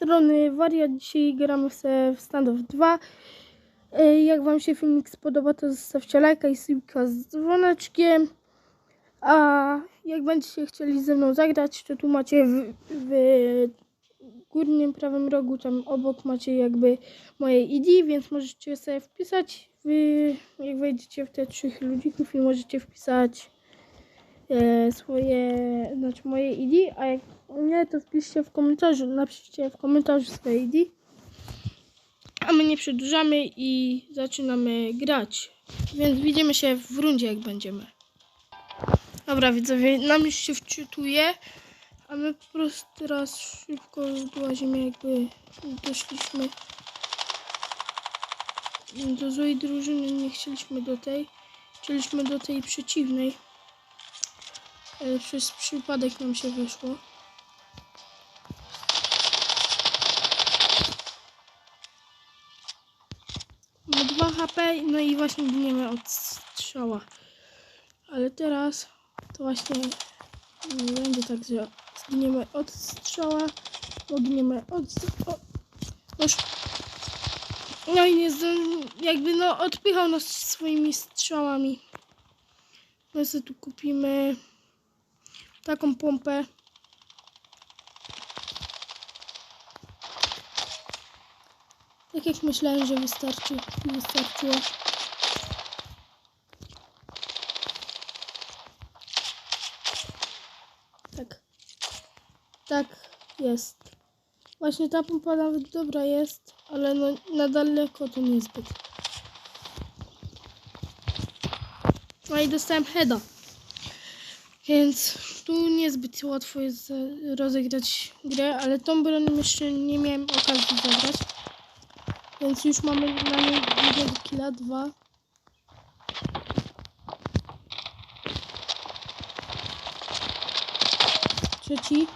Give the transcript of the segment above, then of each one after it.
strony Wariat. Dzisiaj gramy sobie w Standoff 2. E, Jak Wam się filmik spodoba, to zostawcie lajka i subika z dzwoneczkiem. A jak będziecie chcieli ze mną zagrać, to tu macie w, w górnym prawym rogu, tam obok macie jakby moje ID, więc możecie sobie wpisać, w, jak wejdziecie w te trzech ludzików i możecie wpisać e, swoje, znaczy moje ID, a jak nie, to wpiszcie w komentarzu, napiszcie w komentarzu swoje ID. A my nie przedłużamy i zaczynamy grać. Więc widzimy się w rundzie, jak będziemy. Dobra, widzowie, nam już się wczytuje, a my po prostu teraz szybko wyłazimy, jakby doszliśmy do złej drużyny, nie chcieliśmy do tej, chcieliśmy do tej przeciwnej. Ale przez przypadek nam się wyszło. Ma 2 HP, no i właśnie giniemy od strzała. Ale teraz to właśnie nie będzie tak, że zginiemy od strzała, bo giniemy od... No i nie jakby no odpychał nas swoimi strzałami. Sobie tu kupimy taką pompę. Tak jak myślałem, że wystarczy. Wystarczyło. Tak. Tak jest. Właśnie ta pompa nawet dobra jest, ale no na daleko to niezbyt. No i dostałem heada. Więc tu niezbyt łatwo jest rozegrać grę, ale tą bronią jeszcze nie miałem okazji zagrać. Więc już mamy na niej jednego killa, dwa. Trzeci.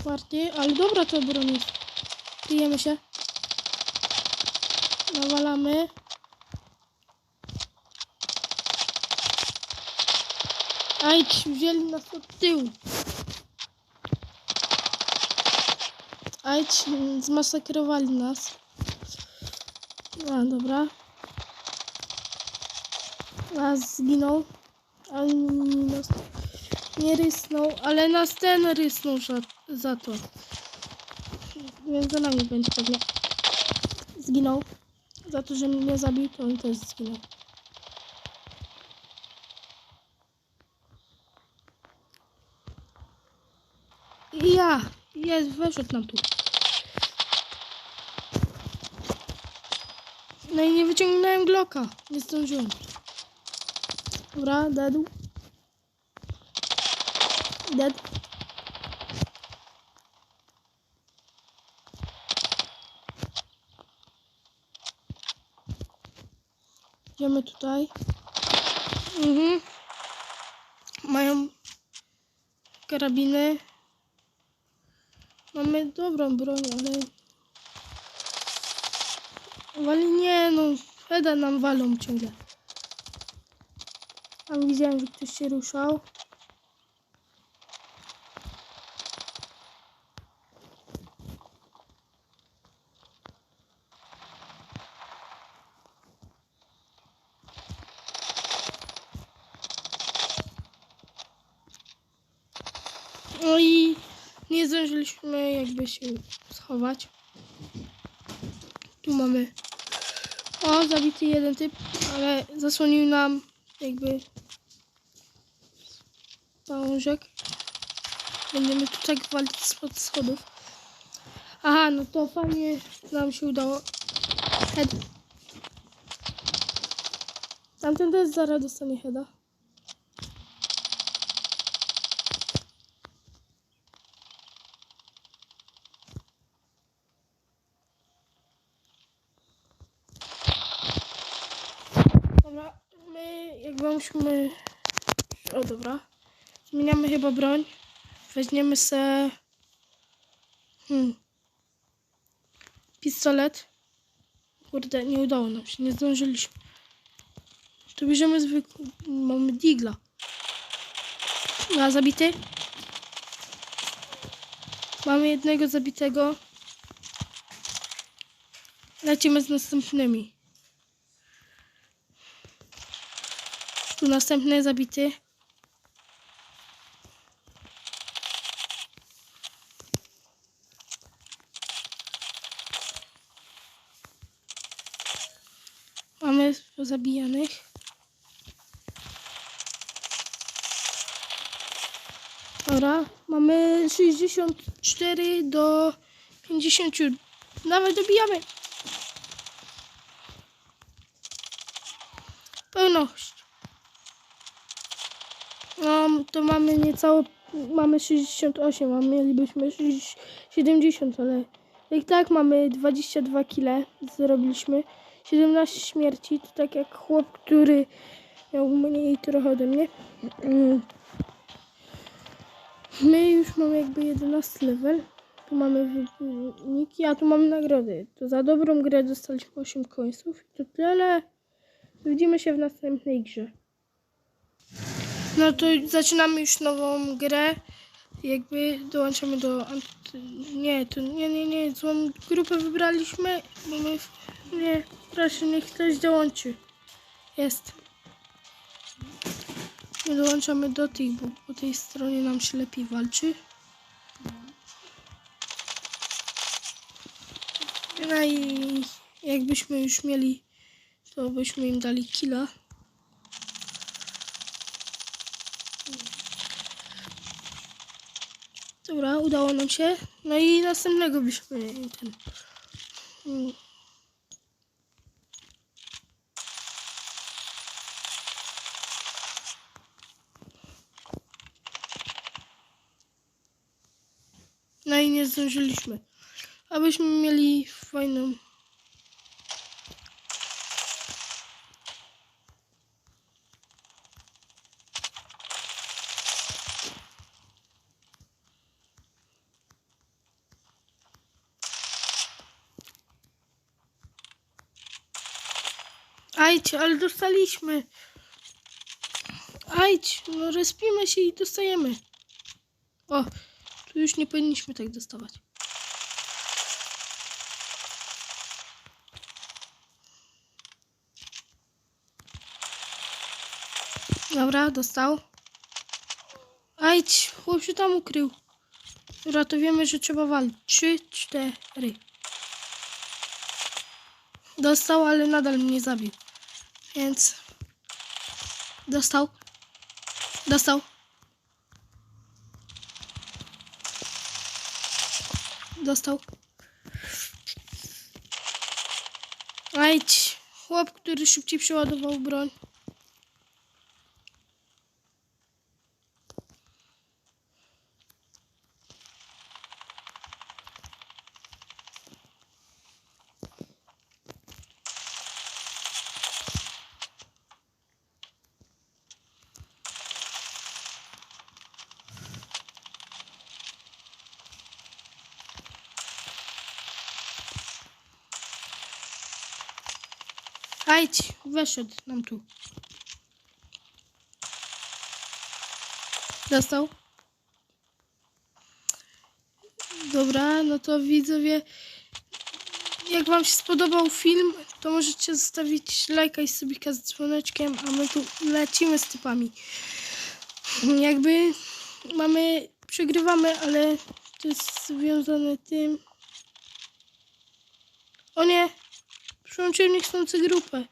Czwarty, ale dobra ta broń jest. Kryjemy się. Nawalamy. Ajdź, wzięli nas od tyłu. Ajdź, zmasakrowali nas. A, dobra. A, zginął. Ale nas nie rysnął, ale nas ten rysnął za, za to. Więc za nami będzie pewnie. Zginął. Za to, że mnie zabił, to on też zginął. I ja! Jest, weszedł nam tu. No i nie wyciągnąłem Glocka. Nie zdążyłem. Dobra, deadu. Dead. Idziemy tutaj. Mhm. Mają karabiny. Mamy dobrą broń, ale... Ale nie no, Feda nam walą ciągle. Tam widziałem, że ktoś się ruszał. No i nie zdążyliśmy jakby się schować. Tu mamy. O, zabity jeden typ, ale zasłonił nam jakby pałążek. Będziemy tu tak walić spod schodów. Aha, no to fajnie nam się udało. Head. Tamten też zaraz dostanie heada. Dobra, my jak musimy... O dobra. Zmieniamy chyba broń. Weźmiemy se... Hmm. Pistolet. Kurde, nie udało nam się, nie zdążyliśmy. To bierzemy zwykły... Mamy digla. A, zabity? Mamy jednego zabitego. Lecimy z następnymi. Tu następny zabity. Mamy zabijanych. Dobra, mamy 64 do 50. Nawet dobijamy. Pełność. No, to mamy niecałe, mamy 68, a mielibyśmy 60 70, ale jak tak mamy 22 kile, zrobiliśmy 17 śmierci, to tak jak chłop, który miał mniej trochę ode mnie. Mm. My już mamy jakby 11 level. Tu mamy wyniki, a tu mamy nagrody. To za dobrą grę dostaliśmy 8 końców. To tyle. Widzimy się w następnej grze. No to zaczynamy już nową grę. Jakby dołączamy do... Nie, to nie, nie, nie. Złą grupę wybraliśmy, bo my... Nie, proszę, niech ktoś dołączy. Jest. My dołączamy do tych, bo po tej stronie nam się lepiej walczy. No i jakbyśmy już mieli, to byśmy im dali killa. Dobra, udało nam się. No i następnego byśmy ten. mm, No i nie zdążyliśmy. Abyśmy mieli fajną. Ajdź, ale dostaliśmy. Ajdź, no respimy się i dostajemy. O, tu już nie powinniśmy tak dostawać. Dobra, dostał. Ajdź, chłop się tam ukrył. Dobra, to wiemy, że trzeba walić. Trzy, cztery. Dostał, ale nadal mnie zabił. Więc... Dostał. Dostał. Dostał. Ajdź. Chłop, który szybciej przeładował broń. Ajdź, weszedł nam tu. Dostał. Dobra, no to widzowie, jak wam się spodobał film, to możecie zostawić lajka i subika z dzwoneczkiem, a my tu lecimy z typami. Jakby mamy, przegrywamy, ale to jest związane tym... O nie! Przyłączyłem niechcący grupę.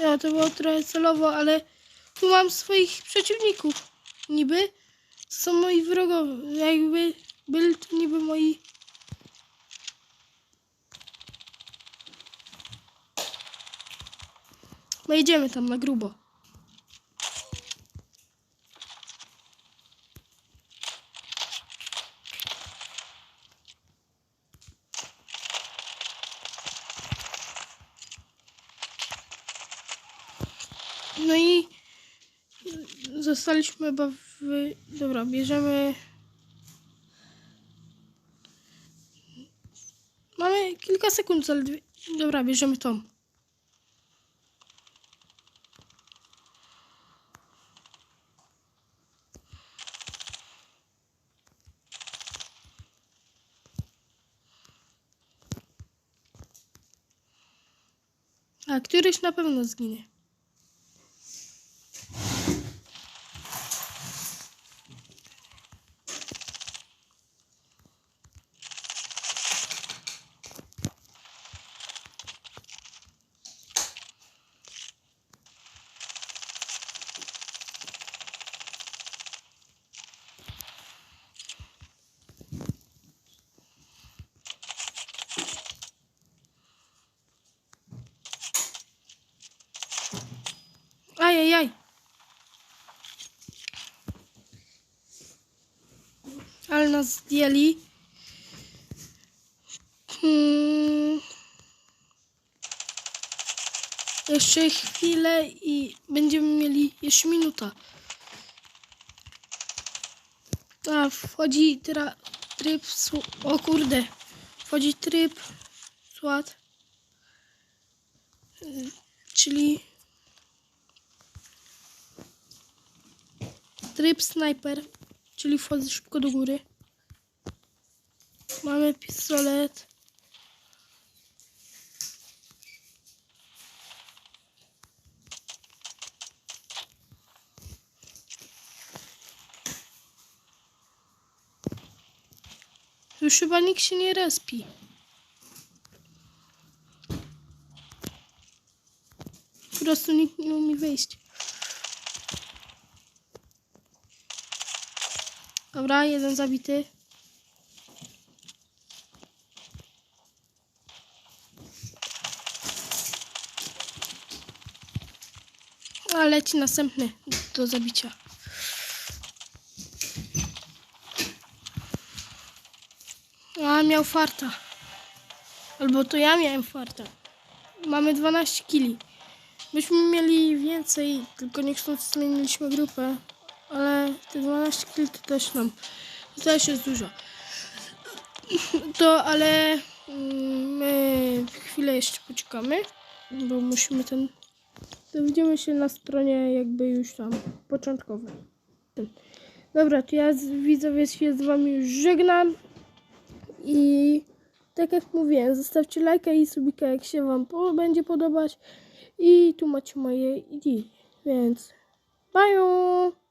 Ja, to było trochę celowo, ale tu mam swoich przeciwników. Niby są moi wrogowie. Jakby byli to niby moi... No idziemy tam na grubo. No i zostaliśmy chyba w... Dobra, bierzemy... Mamy kilka sekund zaledwie. Dobra, bierzemy tą. A któryś na pewno zginie. Ale nas zdjęli. Hmm. Jeszcze chwilę i będziemy mieli jeszcze minuta. A, wchodzi tra, tryb, o kurde, wchodzi tryb Y, czyli tryb snajper, czyli wchodzę szybko do góry. Mamy pistolet. Już chyba nikt się nie respi. Po prostu nikt nie umie wyjść. Dobra, jeden zabity. A leci następny do zabicia. A miał farta. Albo to ja miałem farta. Mamy 12 kili. Byśmy mieli więcej, tylko niechcący zmieniliśmy grupę. Ale te 12 kili to też nam. To też jest dużo. To ale mm, my chwilę jeszcze poczekamy, bo musimy ten. Dowidzimy się na stronie jakby już tam początkowej. Dobra, to ja z widzowie się z wami już żegnam. I tak jak mówiłem, zostawcie lajka i subika, jak się wam po- będzie podobać. I tu macie moje ID, więc bye!